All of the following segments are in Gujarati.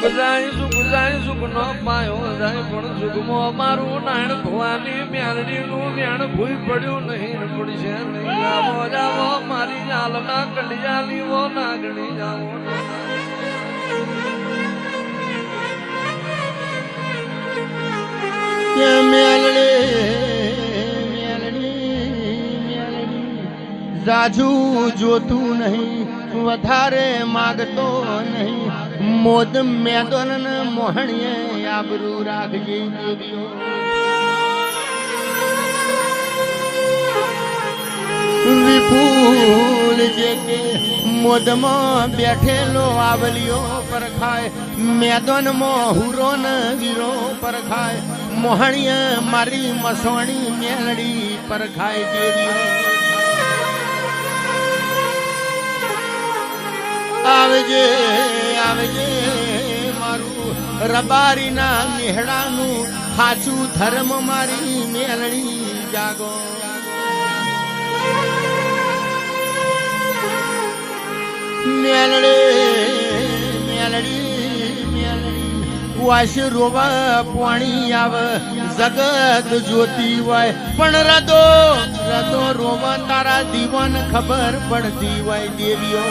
સુખ જાય સુખ નો પાયો જાય પણ સુખમો મારું નાણ ભવાની મ્યાલડી નું મ્યાણ ભૂઈ પડ્યું નહીં પડશે જાવો જાવો, મારી જાલના કંડિયા લીવો, નાગણી જાવો જાજુ જોતું નહીં. વધારે માગતો નહીં. મોદ મેદન મોહણીએ આબરૂ રાખજે દેવીઓ. વિપુલ જે કે મોદમાં બેઠેલો આવલિયો પરખાય મેદનમાં હુરો ન વીરો પરખાય મોહણીએ મારી મસોણી મેલડી પરખાય દેવીઓ. આવજે આવજે, મારું રબારીના મેહડાનું સાચું ધર્મ મારી મેલણી જાગો. મેલડી મેલડી મેલડી, વાસ રોવા પાણી આવે, જગત જોતી હોય પણ રદો રદો રોવા તારા દીવાન ખબર પડતી હોય દેવીઓ.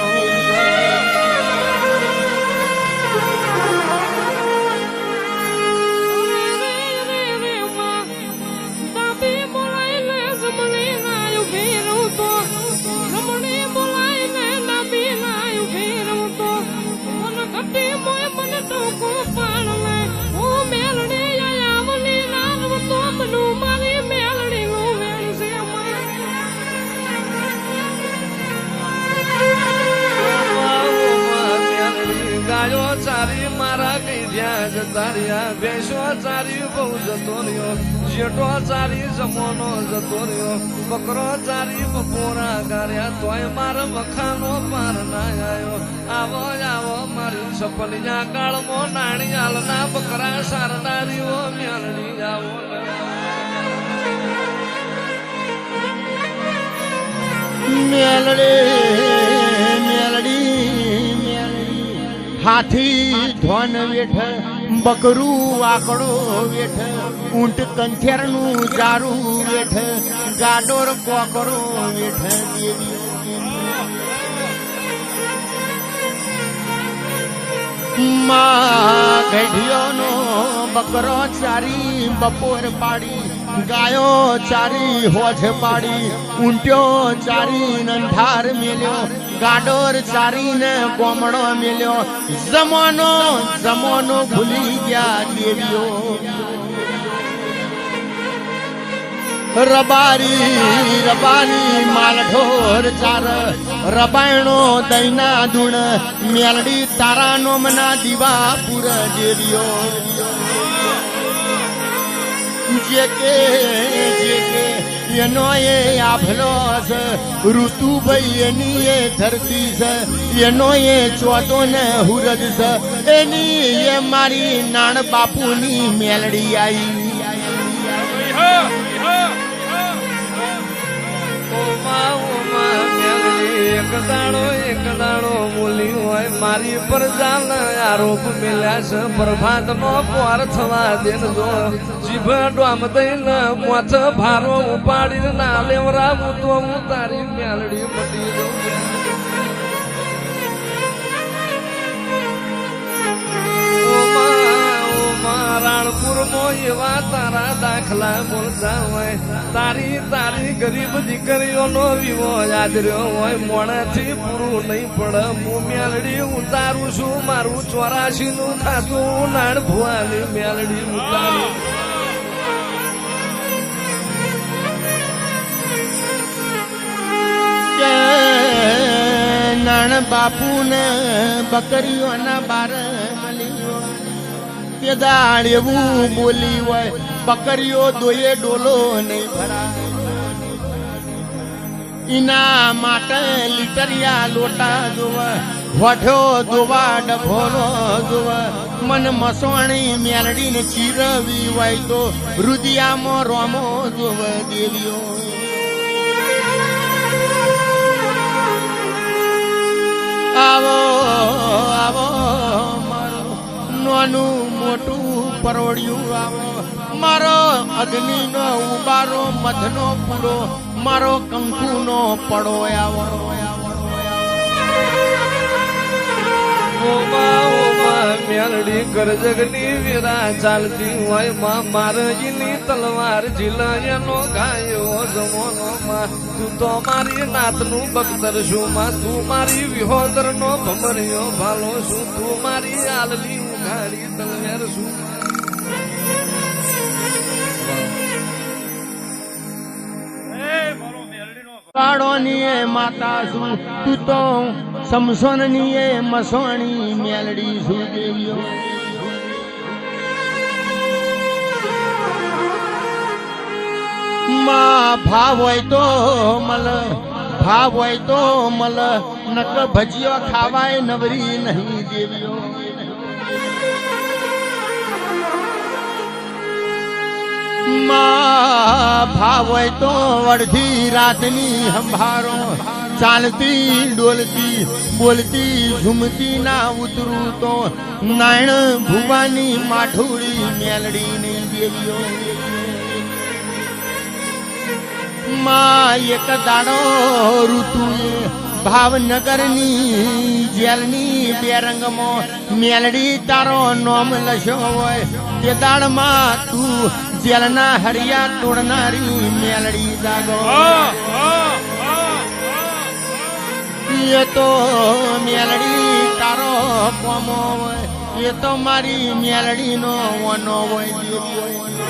જતા ભેંસો ચારી બહુ જતો રહ્યો. જેટો ચારી જમોનો જતો રહ્યો. બકરો ચારી બપોરા ગાર્યા તોય માર મખાનો પાર ના આવ્યો આવો આવો, મારી સપનિયા કાળમો નાણી હાલના બકરા સારનારીઓ મ્યાલડી આવો મેલડી મેલડી મેલડી. હાથી ધોન વેઠ બકરું આકડો વેઠ, ઊંટ કંથેરનું જારું વેઠ, ગાડોર કોકરો વેઠ. માં ગઢિયોનો બકરો ચારી બપોર પાડી ગાયો ચારી હોજ પાડી ઊંટ્યો ચારી નંધાર મેલ્યો, ગાડોર ચારીને કોમડો મેલ્યો. જમાનો જમાનો ભૂલી ગયા દેવીઓ. રબારી રબારી માલઢોર ચાર, રબાયણો દૈના દુણ, મેલડી તારા નોમના દીવા પૂર દેવીઓ. જે કે જે એનો એ આભલો છે. ઋતુભાઈ એની એ ધરતી છે. એનો એ ચોટો ને હુરજ છે. એની એ મારી નાણ બાપુની મેલડી આવી ઓમા ઓમા મેલડી એક દાડો એક દાડો બોલી હોય, મારી પર જાલ આરોપ મેલ્યા છે. પ્રભાતમાં પોર થવા દેન જો જીભ ડોમ દઈને મોથ ભારો ઉપાડીને ના લેવરા હું તો હું તારી મેલડી મટી દઉં. રાણપુર એવા તારા દાખલા બોલતા હોય તારી તારી ગરીબ દીકરીઓનો વિવો યાદ રહ્યો હોય. મોણાથી પૂરું નહીં પડે હું મેલડી ઉતારું છું. મારું ચોરાશી નું ખાતું નાણ ભુવાની મેલડી ઉતારું. નાણ બાપુ ને બકરીઓના બાર તે દાળ એવું બોલી હોય. બકરીઓ દોયે ડોલો નહીં ભરા એના માટે લીટરિયા લોટા જોવા. વઢો જોવા ડભોલો જોવા. મન મસવાણી મેલડી ને ચીરવી હોય તો રુદિયામાં રોમો જોવા દેવીઓ નાનું મોટું પરોડિયું આવો. મારો અગ્નિનો ઉબારો, મધનો પૂરો મારો કંકુનો પડો આવો. મેલડી કરજગની વીરા ચાલતી હોયમાં, મારજીની તલવાર ઝીલાયનો ગાયો જમોનો માં. તું તો મારી નાતનું બખ્તર છું માં, તું મારી વિહોદર નો ભમરિયો ભાલો છું. તું મારી આલલી ઉઘાડી તલવાર છું કાળોની એ માતા છું તું તો સમસોનની એ મસોણી મેલડી છું દેવીઓ માં ભાવ હોય તો મલ, ભાવ હોય તો મલ, નક ભજીયો ખાવાય નવરી નહીં દેવીઓ. ભાવ હોય તો અડધી રાતની સંભારો ચાલતી, ડોલતી, બોલતી, ઝૂમતી ના ઉતરું તો નાયણ ભુવાની માઠુડી મેલડી ની દેવીઓ માં એક દાડો ઋતુએ ભાવનગરની જેલની બેરંગમાં મેલડી તારો નોમ લશો હોય. તે દાડમાં તું જેલના હરિયા તોડનારી મેલડી જાગો. એ તો મેલડી તારો કોમો એ તો મારી મેલડીનો વનો હોય. દેવી હોય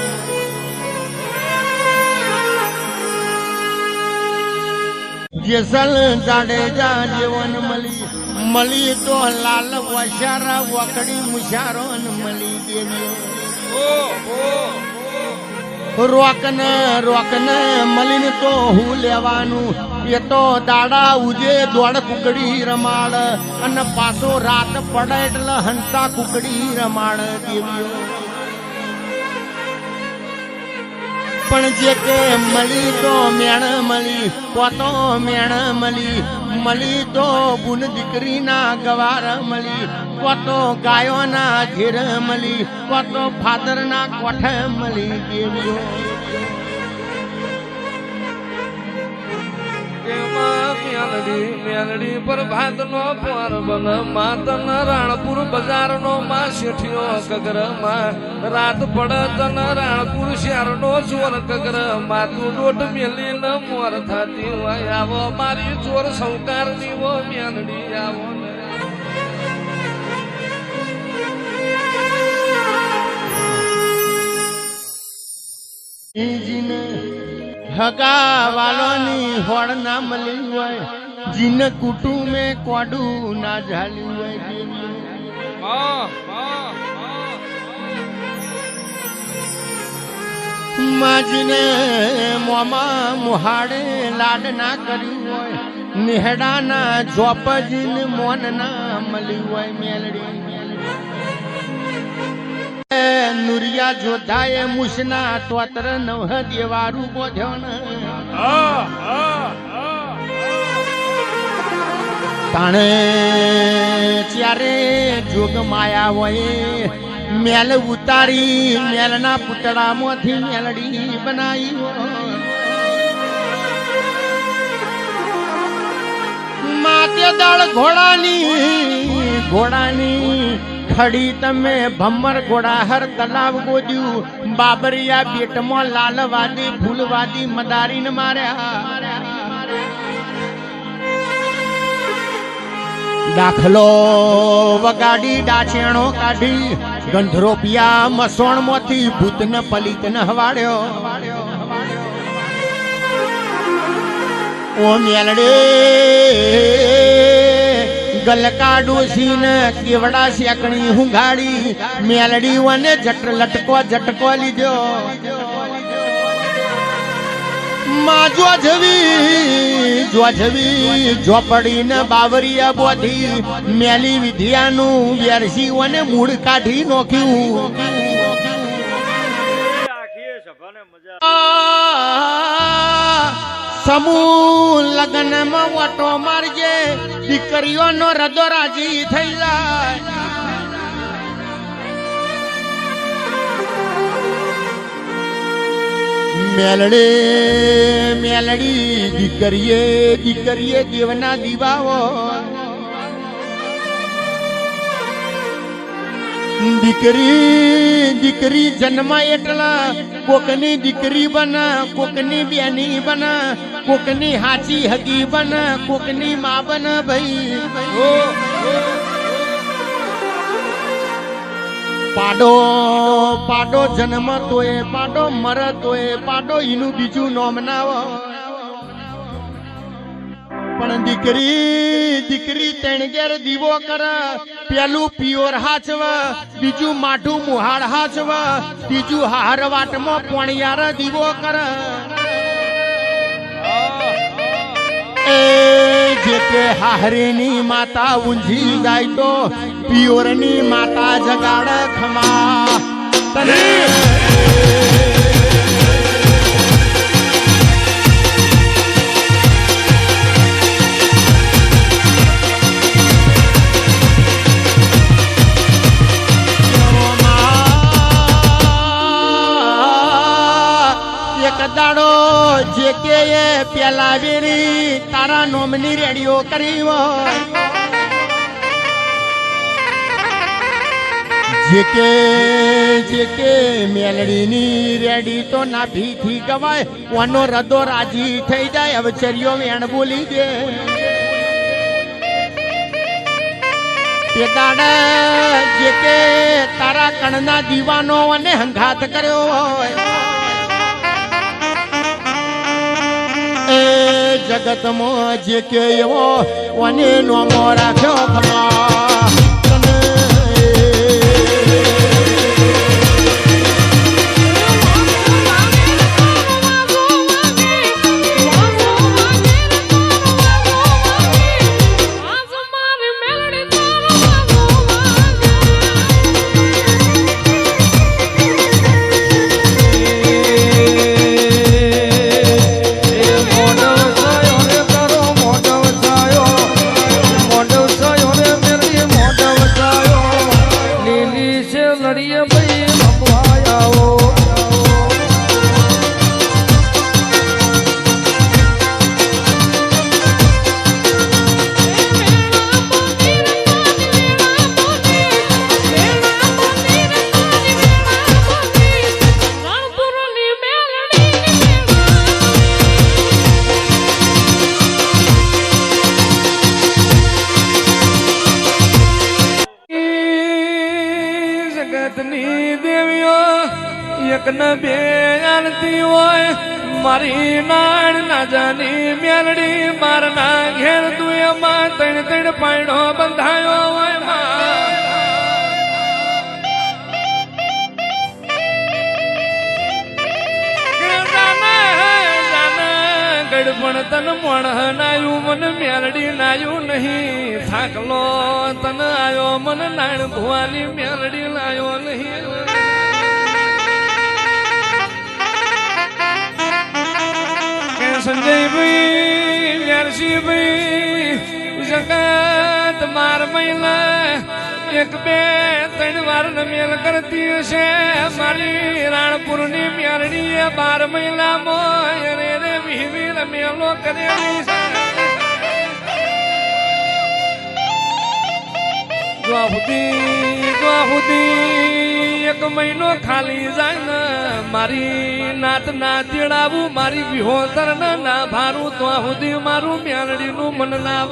જેસલ જાડેજા જેવન મળી મળી તો લાલ વશારા વકડી મુશારો ને મળી દેવીઓ રોકન રોકન, મલિન તો હું લેવાનું. એ તો દાડા ઉજે દોડ કુકડી રમાડ. અને પાછો રાત પડે એટલે હંતા કુકડી રમાડ. દેવીઓ પણ જે કે મળી તો મેણ મળી, પોતો મેણ મળી મળી તો બુન દીકરીના ગવાર મળી, પોતો ગાયોના ઘેર મળી, પોતો ફાદરના કોઠે મળી દેવીઓ મેલડી મેલડી પર ભાત નો પર બન માતન રાણપુર બજાર નો માં શેઠિયો કગરમાં રાત પડ તન રાણપુર શહેર નો ચોર કગરમાં તું ડોટ મેલી ન મોર થાતી હોય, આવો મારી ચોર સંકાર દીવો મેલડી આવો ને. જીને હગા વાલોની હોળ ના મળી હોય. જીને કુટુંબે કોડું ના ઝાલ્યું હોય માજીને મોમાં મુહાડે લાડ ના કર્યું હોય. નિહડાના જોપજીને મોન ના મળ્યું હોય. મેલડી. એ નુરિયા જોધાએ મુસના તોતર નવહ દેવારું બોધ્યો ને તાણે ચારે જોગ માયા હોય મેલ ઉતારી, મેલના પૂતળામાંથી મેલડી બનાવી માતે દળ ઘોડાની ઘોડાની ખડી તમે ભમર ઘોડાહર તલાવ ગોદ્યું. બાબરિયા બેટમાં લાલવાદી ફૂલવાદી મદારીને માર્યા. દાખલો વગાડી, ડાચેણો કાઢી. ગંધરોપિયા મસોણમાંથી ભૂતન પલિતન હવાડ્યો. ઓ મેલડે. ગલકાડુસીન કેવડા શેકણી હુંઘાડી, મેલડી વને જટ લટકો, જટકો લીધો. માં જોજવી જોજવી ઝોપડીને બાવરિયા બોધી, મેલી વિધિયાનું વેરસી વને મૂળ કાઢી નોખ્યું. સભાને મજા સમૂહ લગ્નમાં વટો મારજે. દીકરીઓનો રદો રાજી થઈ જાય. મેલડી મેલડી, દીકરીએ દીકરીએ દેવના દીવાઓ દીકરી દીકરી જન્મ એટલા. કોકની દીકરી બન, કોકની બેની બન, કોકની હાચી હગી બન, કોકની મા બન ભાઈ. પાડો પાડો જન્મ તોય, પાડો મર તોય, પાડો એનું બીજું નોમ નાવ પણ દીકરી દીકરી તેણગેર દીવો કર, પેલું પિયોર હાચવ, બીજું માઠું મુહાડ હાચવ, ત્રીજું હાર વાટમાં પોણિયાર દીવો કર. એ જે કે હાહરીની માતા ઊંઝી જાય તો પિયોરની માતા જગાડ ખમા. તને જે પેલા વેરી તારા નોમની રેડિયો કરી જેકે જે કે જે કે મેલડીની રેડી તો ના ભીથી ગવાય, ઓનો રદો રાજી થઈ જાય હવે ચરિયો વેણ બોલી દે. દાડા જે કે તારા કણના દીવાનો અને હંઘાત કર્યો હોય. જગતમાં જે કે એવો કોને નોમો રાખ્યો મારી નાણ ના જાની મેલડી મારના ઘેર તું એમાં તણ તણ પાયણો બંધાયો હોય ગડપણ તન મણ નાયું, મન મેલડી નાયું નહીં. થાકલો તન આયો, મન નાણ ભુવાની મેલડી લાયો નહીં. સંજયભાઈ ભાઈ જગત માર મહિલા, એક, બે, ત્રણ વાર મેલ કરતી હશે. મારી રાણપુરની મ્યારડી બાર મહિલા મોય રે મેલો કરેલી છે. દ્વાહુદી સુધી એક મહિનો ખાલી જાય ને મારી નાત ના તેડાવું મારી વિહોતર ને ના ભારું દ્વાહુદી મારું મ્યારડી નું મન ના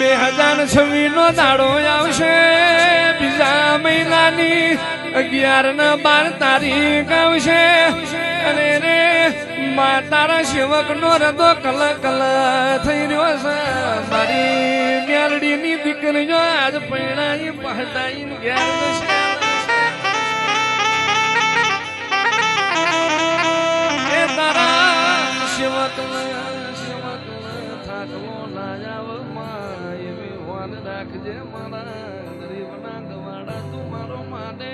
બે હજાર છવ્વીસ નો દાડો આવશે, બીજા મહિનાની અગિયાર ને બાર તારીખ આવશે. અને રે મા તારા સેવક નો રદો કલ કલ થઈ રહ્યો છે. મારી મેલડી ની દીકરીઓ આજ પૈણાઈ પહટાઈ ગયા છે તારા સેવક સેવક થાકવો ના જાવ એવી વાન રાખજે મારા ગરીબ ના ગવાડા તું મારો માટે